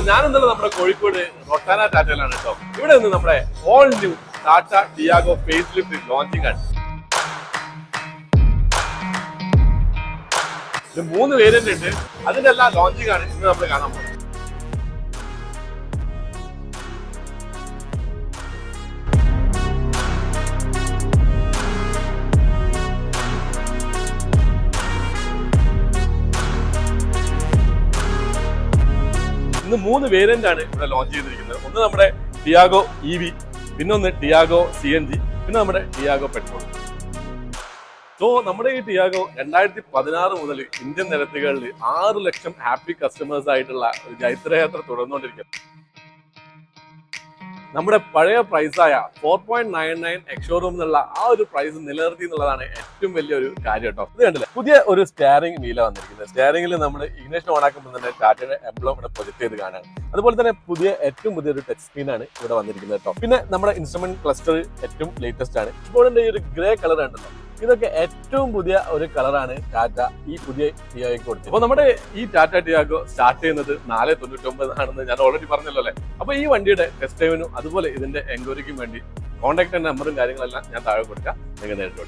അപ്പൊ ഞാൻ ഇന്നലെ നമ്മുടെ കോഴിക്കോട് റൊട്ടാന ടാറ്റയിലാണ് കേട്ടോ. ഇവിടെ നിന്ന് നമ്മുടെ all new Tata Tiago face lift launching ആണ് ഇത് മൂന്ന് വേരിയന്റ് ഉണ്ട്. അതിന്റെ എല്ലാം ലോഞ്ചിങ് ആണ് ഇന്ന് നമ്മൾ കാണാൻ പോകുന്നത്. ഇന്ന് മൂന്ന് വേരിയന്റ് ആണ് ഇവിടെ ലോഞ്ച് ചെയ്തിരിക്കുന്നത്. ഒന്ന് നമ്മുടെ ഡിയാഗോ ഇ വി പിന്നെ ഒന്ന് ടിയാഗോ സി എൻ ജി പിന്നെ നമ്മുടെ ഡിയാഗോ പെട്രോൾ സോ നമ്മുടെ ഈ ടിയാഗോ രണ്ടായിരത്തി പതിനാറ് മുതൽ ഇന്ത്യൻ നിരത്തുകളിൽ ആറ് ലക്ഷം ഹാപ്പി കസ്റ്റമേഴ്സ് ആയിട്ടുള്ള ഒരു ജൈത്രയാത്ര തുടർന്നുകൊണ്ടിരിക്കുന്നു. നമ്മുടെ പഴയ പ്രൈസായ four point nine nine ex showroom എന്നുള്ള ആ ഒരു പ്രൈസ് നിലനിർത്തി എന്നുള്ളതാണ് ഏറ്റവും വലിയൊരു കാര്യം കേട്ടോ. ഇത് കണ്ടില്ലേ? പുതിയ ഒരു സ്റ്റാറിംഗ് വീല വന്നിരിക്കുന്നത്. സ്റ്റാറിംഗിൽ നമ്മൾ ഇഗ്നേഷൻ ഓൺ ആക്കുമ്പോൾ തന്നെ ടാറ്റയുടെ എംബ്ലം ഇവിടെ പ്രൊജക്ട് ചെയ്ത് കാണാൻ അതുപോലെ തന്നെ പുതിയ ഏറ്റവും പുതിയ ഒരു ടച്ച് സ്ക്രീൻ ആണ് ഇവിടെ വന്നിരിക്കുന്നത് കേട്ടോ. പിന്നെ നമ്മുടെ ഇൻസ്ട്രുമെന്റ് ക്ലസ്റ്റർ ഏറ്റവും ലേറ്റസ്റ്റ് ആണ്. ഇപ്പോൾ ഈ ഒരു ഗ്രേ കളർ ഉണ്ടല്ലോ ഇതൊക്കെ ഏറ്റവും പുതിയ ഒരു കളറാണ് ടാറ്റ. ഈ പുതിയ ടിയാഗോക്ക് കൊടുത്തത് അപ്പൊ നമ്മുടെ ഈ ടാറ്റ ടിയാഗോ സ്റ്റാർട്ട് ചെയ്യുന്നത് നാല് തൊണ്ണൂറ്റി ഒമ്പത് ആണെന്ന് ഞാൻ ഓൾറെഡി പറഞ്ഞല്ലോ അല്ലേ? അപ്പൊ ഈ വണ്ടിയുടെ ടെസ്റ്റ് ഡ്രൈവിനും അതുപോലെ ഇതിന്റെ എൻക്വയറിക്കും വേണ്ടി കോൺടാക്ട് നമ്പറും കാര്യങ്ങളെല്ലാം ഞാൻ താഴെ കൊടുക്കാം. നിങ്ങൾ നേരിട്ട്